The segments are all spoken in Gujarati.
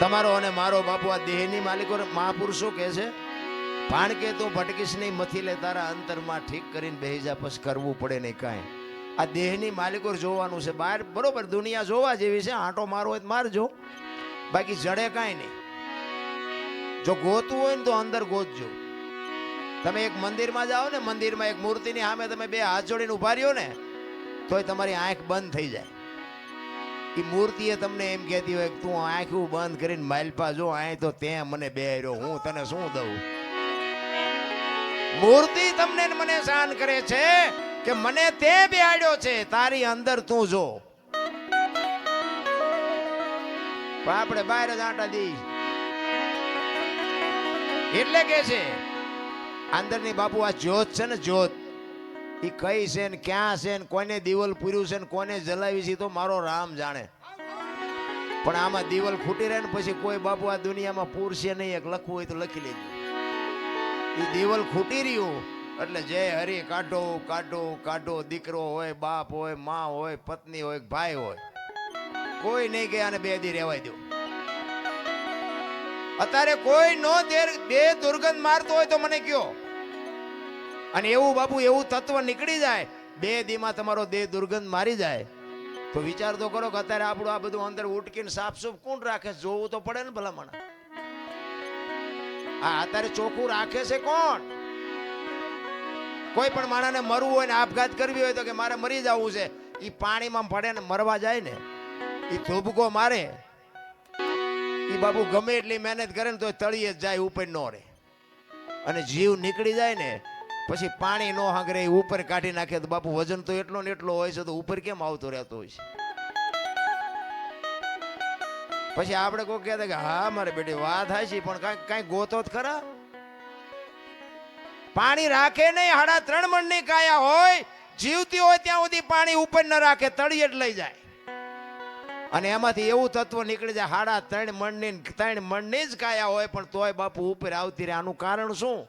તમારો અને મારો બાપુ આ દેહની માલિકો મહાપુરુષો કહે છે ભાણ કે તું ભટકીશ નહીં મથી લે તારા અંતરમાં ઠીક કરીને બેહી જા કરવું પડે નહીં કાંઈ. આ દેહની માલિકો જોવાનું છે. બહાર બરોબર, દુનિયા જોવા જેવી છે. આંટો મારો હોય તો મારજો બાકી જડે કાંઈ નહીં. જો ગોતવું હોય ને તો અંદર ગોતજો. તમે એક મંદિરમાં જાઓ ને, મંદિરમાં એક મૂર્તિની સામે તમે બે હાથ જોડીને ઊભા રહ્યો ને, તોય તમારી આંખ બંધ થઈ જાય. એ મૂર્તિએ તમને એમ કહેતી હોય કે તું આંખું બંધ કરીને માલપા જો, આય તો તે મને બે હું તને શું દઉં? મૂર્તિ તમને મને શાન કરે છે કે મને તે બેહાડ્યો છે, તારી અંદર તું જો. પણ આપણે બહાર જ આટા દઈ. એટલે કે છે, અંદરની બાપુ આ જ્યોત છે ને જ્યોત. એ કઈ છે ને ક્યાં છે ને કોને દીવલ પૂર્યું છે ને કોને જલાવી છે તો મારો રામ જાણે. પણ આમાં દીવલ ખૂટી રહે ને પછી કોઈ બાપુ આ દુનિયામાં પૂરશે નહીં, એક લખવું હોય તો લખી લેજો. એ દીવલ ખૂટી રહ્યું, એટલે જય હરી કાઢો કાઢો કાઢો, દીકરો હોય, બાપ હોય, મા હોય, પત્ની હોય, ભાઈ હોય, કોઈ નહીં કે આને બે દી રહેવાય દો. અત્યારે કોઈ નો દેર બે દુર્ગંધ મારતો હોય તો મને કયો? અને એવું બાપુ, એવું તત્વ નીકળી જાય, બે દીમાં તમારો દેહ દુર્ગંધ મારી જાય. તો વિચાર તો કરો કે અત્યારે આપણું આ બધું અંદર ઉટકીને સાફસૂફ કોણ રાખે જોવું તો પડે ને ભલામણ. આ અત્યારે ચોખ્ખું રાખે છે કોણ? કોઈ પણ માણસને મરવું હોય ને આપઘાત કરવી હોય તો કે મારે મરી જવું છે એ પાણીમાં પડે ને મરવા જાય ને એ ધોબકો મારે. એ બાબુ ગમે એટલી મહેનત કરે ને તો તળીએ જાય, ઉપર નો રહે. અને જીવ નીકળી જાય ને પછી પાણી નો હાંગરે ઉપર કાઢી નાખે તો બાપુ વજન તો એટલો ને એટલો હોય છે તો ઉપર કેમ આવતો રહેતો હોય છે? પછી આપણે કોઈ કહેતા કે, હા, મારે બેટી, વાત છે પણ કઈ કઈ ગોતો જ ખરા? પાણી રાખે નહીં, હાડા ત્રણ મણની કાયા હોય, જીવતી હોય ત્યાં સુધી પાણી ઉપર ન રાખે, તળિયે જ લઈ જાય. અને એમાંથી એવું તત્વ નીકળી જાય, હાડા ત્રણ મણની ને ત્રણ મણની જ કાયા હોય, પણ તોય બાપુ ઉપર આવતી રહે. આનું કારણ શું?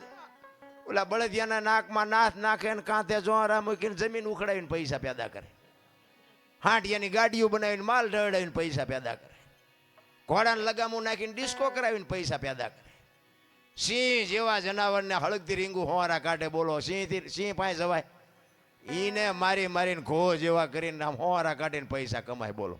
ઓલા બળદિયાના નાકમાં નાથ નાખે ને કાંતે જોરા મૂકીને જમીન ઉખડાવીને પૈસા પેદા કરે. હાંટિયાની ગાડીઓ બનાવીને માલ ઢળાવીને પૈસા પેદા કરે. ઘોડાને લગામું નાખીને ડિસ્કો કરાવીને પૈસા પેદા કરે. સિંહ જેવા જનાવરને હળગતી રીંગું હોવારા કાઢે બોલો, સિંહ સિંહ પાસે જવાય. ઈને મારી મારીને ઘો જેવા કરીને આમ હોવારા કાઢીને પૈસા કમાય બોલો.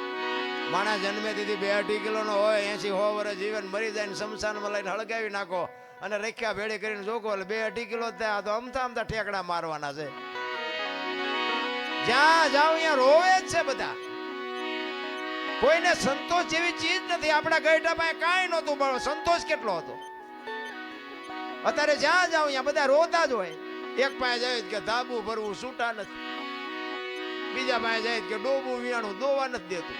માણસ જન્મે દીધી બે અઢી કિલો નો હોય એસી હો વર્ષ જીવન મરી જાય ને શમશાનમાં લઈને હળગાવી નાખો અને રેખ્યા ભેળી કરીને જોકો એટલે બે અઢી કિલો થયા. તો અમથા અમથા ઠેકડા મારવાના છે. જ્યાં જાવ અહીંયા રોવે જ છે બધા. કોઈને સંતોષ જેવી ચીજ નથી. આપણા ગઈઢા પાસે કાંઈ નહોતું, પણ સંતોષ કેટલો હતો? અત્યારે જ્યાં જાઓ અહીંયા બધા રોતા જ હોય. એક પાસે જાય કે ધાબુ ભરવું છૂટા નથી. બીજા પાસે જાય કે ડોબું વિયાણું દોવા નથી દેતું.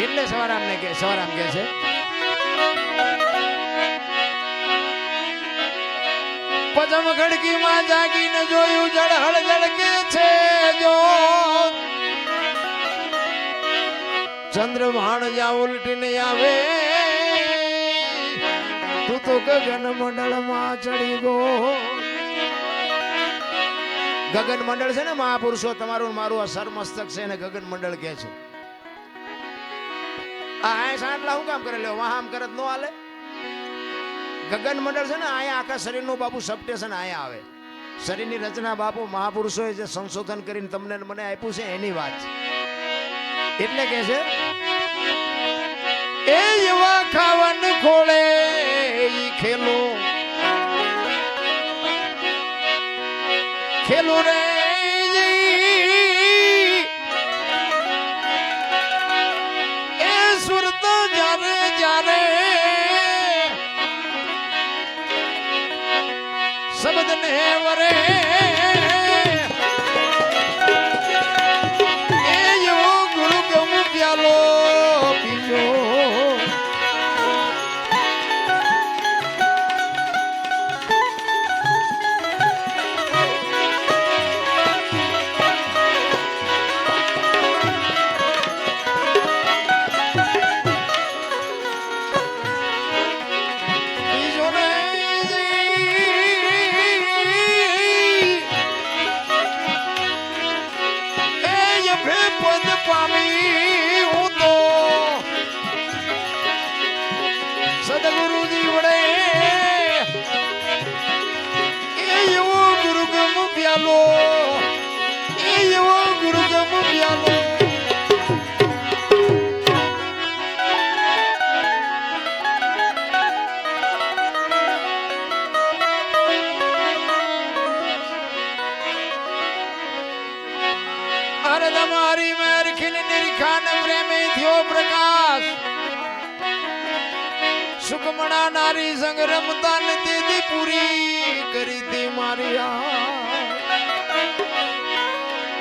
એટલે સવારામ ને કે સવારામ કે છે. પદમ ખડકી માં જાગીને જોયું જળહળ જળકે છે જો. ચંદ્રભાણ જ્યાં ઉલટીને આવે, તું તો ગગન મંડળમાં ચડી ગો. ગગન મંડળ છે ને મહાપુરુષો, તમારું મારું આ સરમસ્તક છે ને ગગન મંડળ કે છે? ગગન મંડળ છે ને અહીંયા આખા શરીરનું બાપુ સબસ્ટેશન અહીંયા આવે. શરીરની રચના બાપુ મહાપુરુષોએ જે સંશોધન કરીને તમને મને આપ્યું છે એની વાત. છે એટલે કે છે, એ એવા ખાવન ખોળે, ઈ ખેલો. ખેલો રે. ને તમારી મેર ખીલ નિરખાન પ્રેમે થયો પ્રકાશ. સુકમણા નારી સંગ રમતા ને દીદી પૂરી કરી દી મારી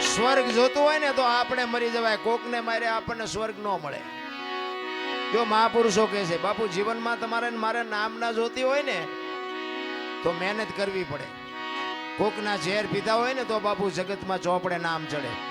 સ્વર્ગ જોતું હોય ને તો આપણે મરી જવાય. કોકને મારે આપણને સ્વર્ગ ન મળે. જો મહાપુરુષો કહે છે, બાપુ, જીવનમાં તમારે ને મારે નામના જોતી હોય ને, તો મહેનત કરવી પડે. કોકના ઝેર પીતા હોય ને તો બાપુ જગતમાં ચોપડે નામ ચડે.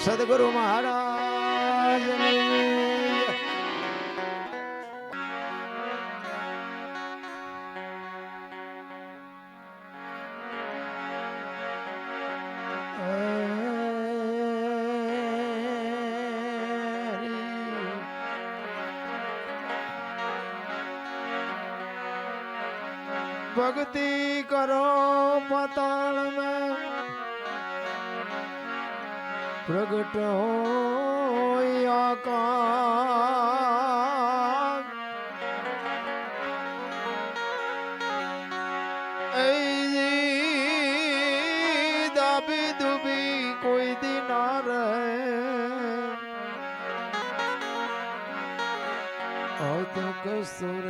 સદગુરુ મહારાજ ભક્તિ કરો પતાળ में પ્રગટ હોય આકાશ. દાબી દુબી કોઈ દિના રહે. અધક સુર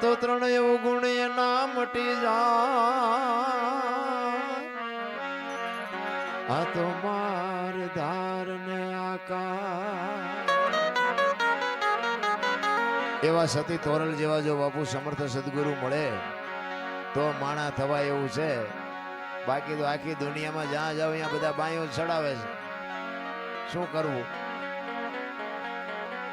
તો ત્રણ એવું ગુણ એના મટી જા આ તો માર ધાર ને આકાર. એવા સતી તોરલ જેવા જો બાપુ સમર્થ સદગુરુ મળે, તો માણા થવાય એવું છે. બાકી તો આખી દુનિયામાં જ્યાં જાવ અહીંયા બધા બાયો ચડાવે છે. શું કરવું?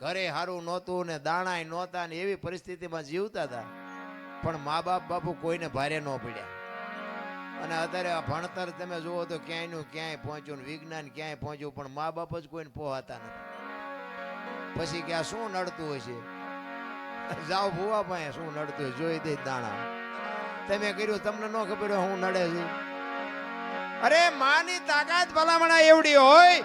ઘરે સારું નહોતું ને દાણાય નહોતા ને એવી પરિસ્થિતિમાં જીવતા હતા. પણ મા બાપ બાપુ કોઈને ભારે ન પડ્યા. અને અત્યારે આ ભણતર તમે જુઓ તો ક્યાંયનું ક્યાંય પહોંચ્યું વિજ્ઞાન ક્યાંય પહોંચ્યું, પણ મા બાપ જ કોઈને પોહાતા નથી. પછી કે આ શું નડતું છે? જાઓ ભૂવા પાસે, શું નડતું હોય? જોઈ દે દાણા. તમે કર્યું, તમને ન ખબર હું નડે છે. અરે, માની તાકાત ભલામણા એવડી હોય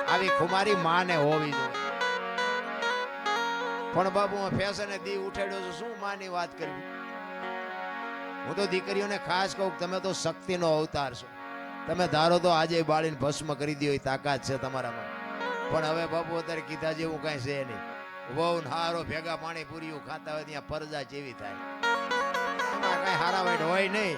આવી ખુમારી માને હોવી જોઈએ. પણ બાબુ, હું ફેશને દી ઉઠાડ્યો છું, શું માની વાત કરવી? હું તો દીકરીઓને ખાસ કહું તમે તો શક્તિનો અવતાર છો. તમે ધારો તો આજે બાળીને ભસ્મ કરી દો એ તાકાત છે તમારામાં. પણ હવે બાપુ અત્યારે કીધા જેવું કાંઈ છે નહીં. વહુ હારો ભેગા પાણી પૂરીયું ખાતા હોય, ત્યાં પરજા જેવી થાય. કાંઈ હારા વાઈટ હોય નહીં.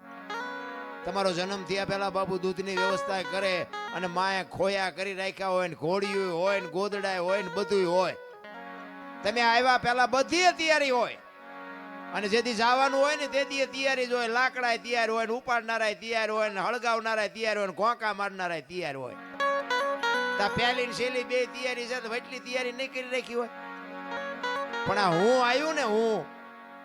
તમારો જન્મ થયા પહેલા બાપુ દૂધની વ્યવસ્થા કરે અને માએ ખોયા કરી રાખ્યા હોય ને ઘોડિયું હોય ને ગોદડાય હોય ને બધું હોય. તમે આવ્યા પહેલા બધી તૈયારી હોય. અને જેથી જવાનું હોય ને તેથી તૈયારી જ હોય. લાકડા તૈયાર હોય ને ઉપાડનારા તૈયાર હોય ને હળગાવનારા તૈયાર હોય ને ઘોંકા મારનારા તૈયાર હોય. તા પહેલી ને છેલ્લી બે તૈયારી છે તો એટલી તૈયારી નહીં કરી રાખી હોય. પણ આ હું આવ્યું ને હું,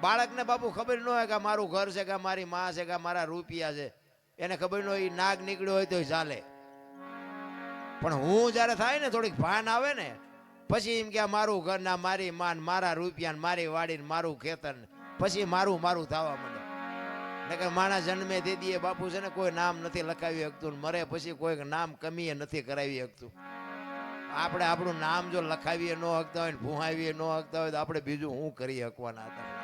બાળકને બાપુ ખબર ન હોય કે મારું ઘર છે કે મારી માં છે કે મારા રૂપિયા છે. એને ખબર ન હોય નાગ નીકળ્યો હોય તો ચાલે. પણ હું જ્યારે થાય ને થોડીક ભાન આવે ને, પછી એમ કે મારું ઘર ના મારી માન, મારા રૂપિયા મારી વાડીને મારું ખેતર પછી મારું મારું થવા માંડે. નકર માણા જન્મે તે દીએ બાપુ છે ને કોઈ નામ નથી લખાવી શકતું મરે પછી કોઈક નામ કમીએ નથી કરાવી શકતું. આપણે આપણું નામ જો લખાવીએ ન હકતા હોય ને ભૂહાવીએ ન હકતા હોય તો આપણે બીજું શું કરી શકવાના હતા?